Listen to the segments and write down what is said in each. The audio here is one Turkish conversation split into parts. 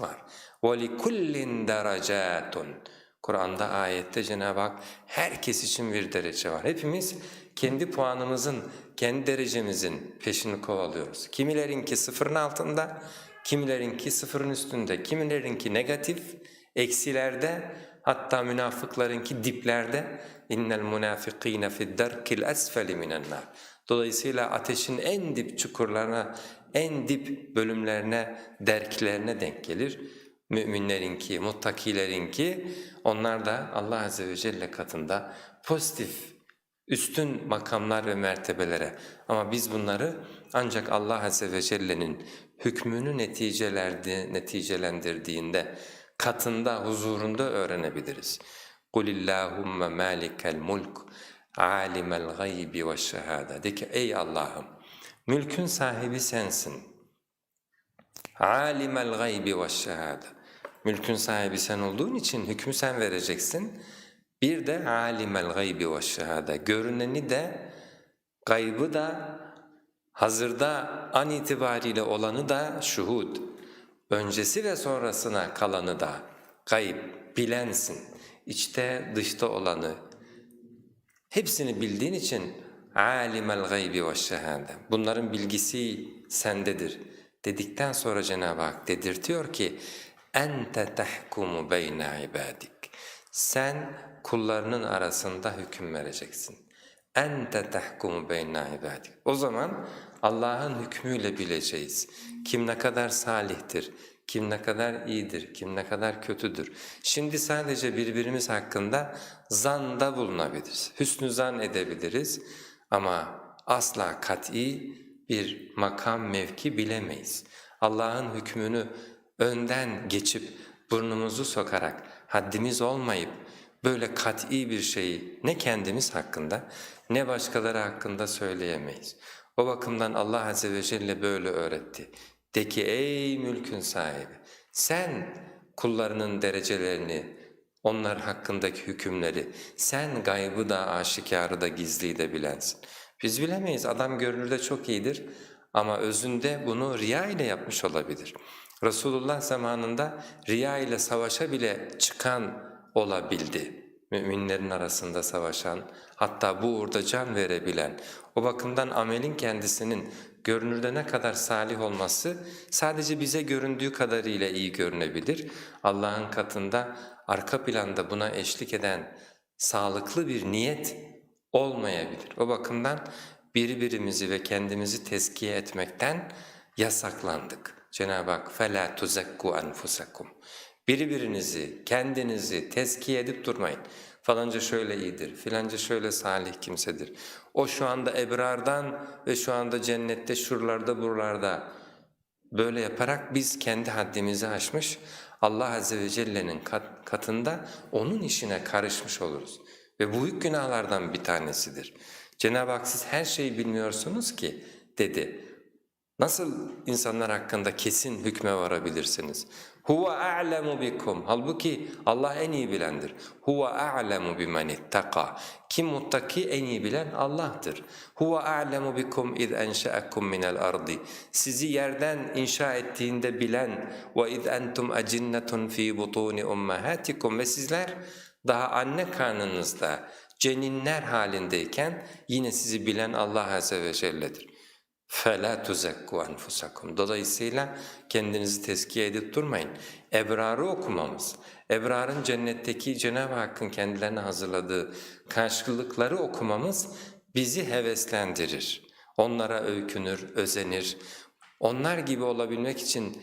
var. وَلِكُلِّنْ دَرَجَاتٌ Kur'an'da ayette Cenab-ı Hak herkes için bir derece var. Hepimiz kendi puanımızın, kendi derecemizin peşini kovalıyoruz. Kimilerinki sıfırın altında, kimilerinki sıfırın üstünde, kimilerinki negatif, eksilerde, hatta münafıklarınki diplerde. İnnel munafikîne fid derkil esfeli minen nar. Dolayısıyla ateşin en dip çukurlarına, en dip bölümlerine, derklerine denk gelir. Müminlerinki, muttakilerinki onlar da Allah Azze ve Celle katında pozitif, üstün makamlar ve mertebelere. Ama biz bunları ancak Allah Azze ve Celle'nin hükmünü neticelerdi, neticelendirdiğinde, katında, huzurunda öğrenebiliriz. قُلِ اللّٰهُمَّ مَالِكَ الْمُلْكِ alimel gaybi ve şehada. De ki ey Allah'ım mülkün sahibi sensin. Alimel gaybi ve şehada. Mülkün sahibi sen olduğun için hükmü sen vereceksin. Bir de alimel gaybi ve şehada. Görüneni de gaybı da hazırda an itibariyle olanı da şuhud. Öncesi ve sonrasına kalanı da gayb bilensin. İçte dışta olanı, Hepsini bildiğin için alimel gaybi ve şehade. Bunların bilgisi sendedir. Dedikten sonra Cenab-ı Hak dedirtiyor ki ente tahkumu beyne ibadik. Sen kullarının arasında hüküm vereceksin. Ente tahkumu beyne ibadik. O zaman Allah'ın hükmüyle bileceğiz. Kim ne kadar salihtir, kim ne kadar iyidir, kim ne kadar kötüdür. Şimdi sadece birbirimiz hakkında zanda bulunabiliriz, hüsnü zan edebiliriz ama asla kat'i bir makam mevki bilemeyiz. Allah'ın hükmünü önden geçip burnumuzu sokarak haddimiz olmayıp böyle kat'i bir şeyi ne kendimiz hakkında ne başkaları hakkında söyleyemeyiz. O bakımdan Allah Azze ve Celle böyle öğretti. De ki ey mülkün sahibi sen kullarının derecelerini, onlar hakkındaki hükümleri, sen gaybı da aşikarı da gizliyi de bilensin. Biz bilemeyiz adam görünürde çok iyidir ama özünde bunu riya ile yapmış olabilir. Resulullah zamanında riya ile savaşa bile çıkan olabildi. Müminlerin arasında savaşan, hatta bu uğurda can verebilen, o bakımdan amelin kendisinin görünürde ne kadar salih olması sadece bize göründüğü kadarıyla iyi görünebilir. Allah'ın katında arka planda buna eşlik eden sağlıklı bir niyet olmayabilir. O bakımdan birbirimizi ve kendimizi tezkiye etmekten yasaklandık. Cenab-ı Hak فَلَا تُزَكُّوا أَنْفُسَكُمْ Birbirinizi, kendinizi tezkiye edip durmayın. Falanca şöyle iyidir, filanca şöyle salih kimsedir. O şu anda ebrardan ve şu anda cennette şuralarda buralarda böyle yaparak biz kendi haddimizi aşmış, Allah Azze ve Celle'nin kat- katında onun işine karışmış oluruz. Ve bu büyük günahlardan bir tanesidir. Cenab-ı Hak siz her şeyi bilmiyorsunuz ki dedi. Nasıl insanlar hakkında kesin hükme varabilirsiniz? Huve a'lemu bikum. Halbuki Allah en iyi bilendir. Huve a'lemu bimen ittaka. Kim muttaki en iyi bilen Allah'tır. Huve a'lemu bikum iz enşa'akum minel ardi. Sizi yerden inşa ettiğinde bilen ve iz entum acinnetun fi butuni ummahatikum ve sizler daha anne karnınızda ceninler halindeyken yine sizi bilen Allah Azze ve Celle'dir. فَلَا تُزَكُّوا أَنفُسَكُمْ Dolayısıyla kendinizi tezkiye edip durmayın. Ebrarı okumamız, ebrarın cennetteki Cenab-ı Hakk'ın kendilerine hazırladığı karşılıkları okumamız bizi heveslendirir. Onlara öykünür, özenir. Onlar gibi olabilmek için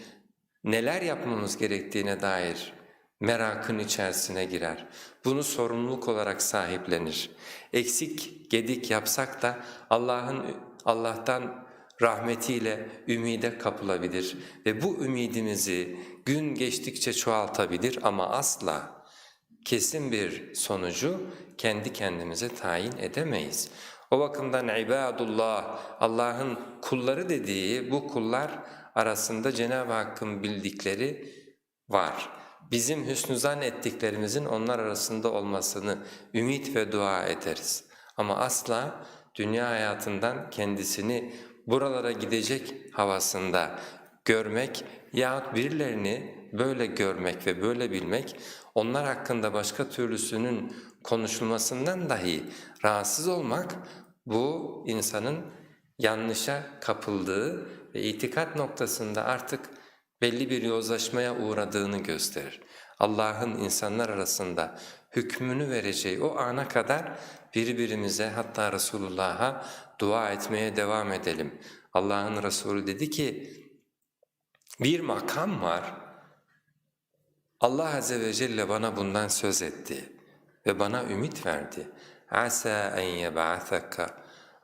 neler yapmamız gerektiğine dair merakın içerisine girer. Bunu sorumluluk olarak sahiplenir. Eksik, gedik yapsak da Allah'ın Allah'tan rahmetiyle ümide kapılabilir ve bu ümidimizi gün geçtikçe çoğaltabilir ama asla kesin bir sonucu kendi kendimize tayin edemeyiz. O bakımdan ibadullah, Allah'ın kulları dediği bu kullar arasında Cenab-ı Hakk'ın bildikleri var. Bizim hüsnü ettiklerimizin onlar arasında olmasını ümit ve dua ederiz. Ama asla dünya hayatından kendisini buralara gidecek havasında görmek yahut birilerini böyle görmek ve böyle bilmek, onlar hakkında başka türlüsünün konuşulmasından dahi rahatsız olmak, bu insanın yanlışa kapıldığı ve itikat noktasında artık belli bir yozlaşmaya uğradığını gösterir. Allah'ın insanlar arasında hükmünü vereceği o ana kadar birbirimize hatta Resulullah'a dua etmeye devam edelim. Allah'ın Resulü dedi ki bir makam var. Allah Azze ve Celle bana bundan söz etti ve bana ümit verdi. Asa en yeb'athaka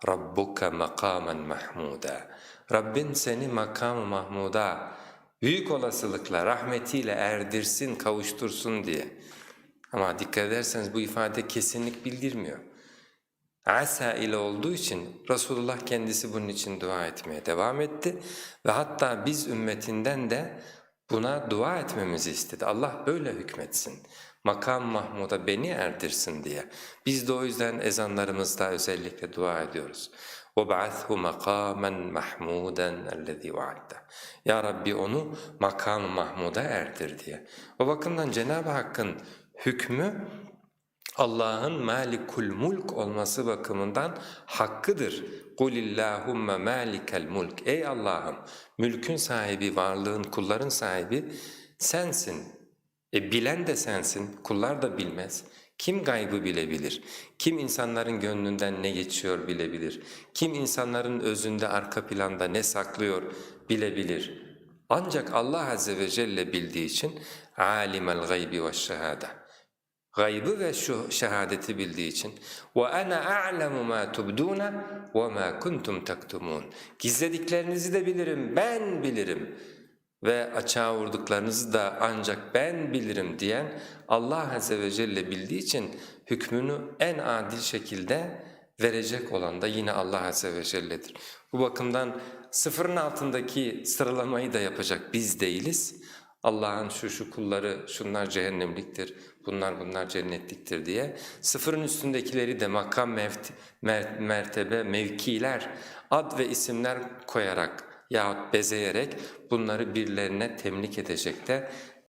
rabbuka makamen mahmuda. Rabbin seni makam-ı mahmuda büyük olasılıkla rahmetiyle erdirsin, kavuştursun diye. Ama dikkat ederseniz bu ifade kesinlik bildirmiyor. Asa ile olduğu için Resulullah kendisi bunun için dua etmeye devam etti ve hatta biz ümmetinden de buna dua etmemizi istedi. Allah böyle hükmetsin. Makam Mahmud'a beni erdirsin diye. Biz de o yüzden ezanlarımızda özellikle dua ediyoruz. وَبَعَثْهُ مَقَامًا مَحْمُودًا الَّذ۪ي وَعَدَّ Ya Rabbi onu makam Mahmud'a erdir diye. O bakımdan Cenab-ı Hakk'ın hükmü Allah'ın malikul mulk olması bakımından hakkıdır. قُلِ اللّٰهُمَّ مَالِكَ mulk. Ey Allah'ım mülkün sahibi, varlığın, kulların sahibi sensin. E bilen de sensin, kullar da bilmez. Kim gaybı bilebilir? Kim insanların gönlünden ne geçiyor bilebilir? Kim insanların özünde arka planda ne saklıyor bilebilir? Ancak Allah Azze ve Celle bildiği için alimel gaybi ve şehade. Gaybı ve şu şehadeti bildiği için ve ana a'lemu ma tubduna ve ma kuntum taktumun. Gizlediklerinizi de bilirim, ben bilirim ve açığa vurduklarınızı da ancak ben bilirim diyen Allah Azze ve Celle bildiği için hükmünü en adil şekilde verecek olan da yine Allah Azze ve Celle'dir. Bu bakımdan sıfırın altındaki sıralamayı da yapacak biz değiliz. Allah'ın şu şu kulları şunlar cehennemliktir, bunlar bunlar cennetliktir diye sıfırın üstündekileri de makam, mevt, mer- mertebe, mevkiler, ad ve isimler koyarak yahut bezeyerek bunları birilerine temlik edecek de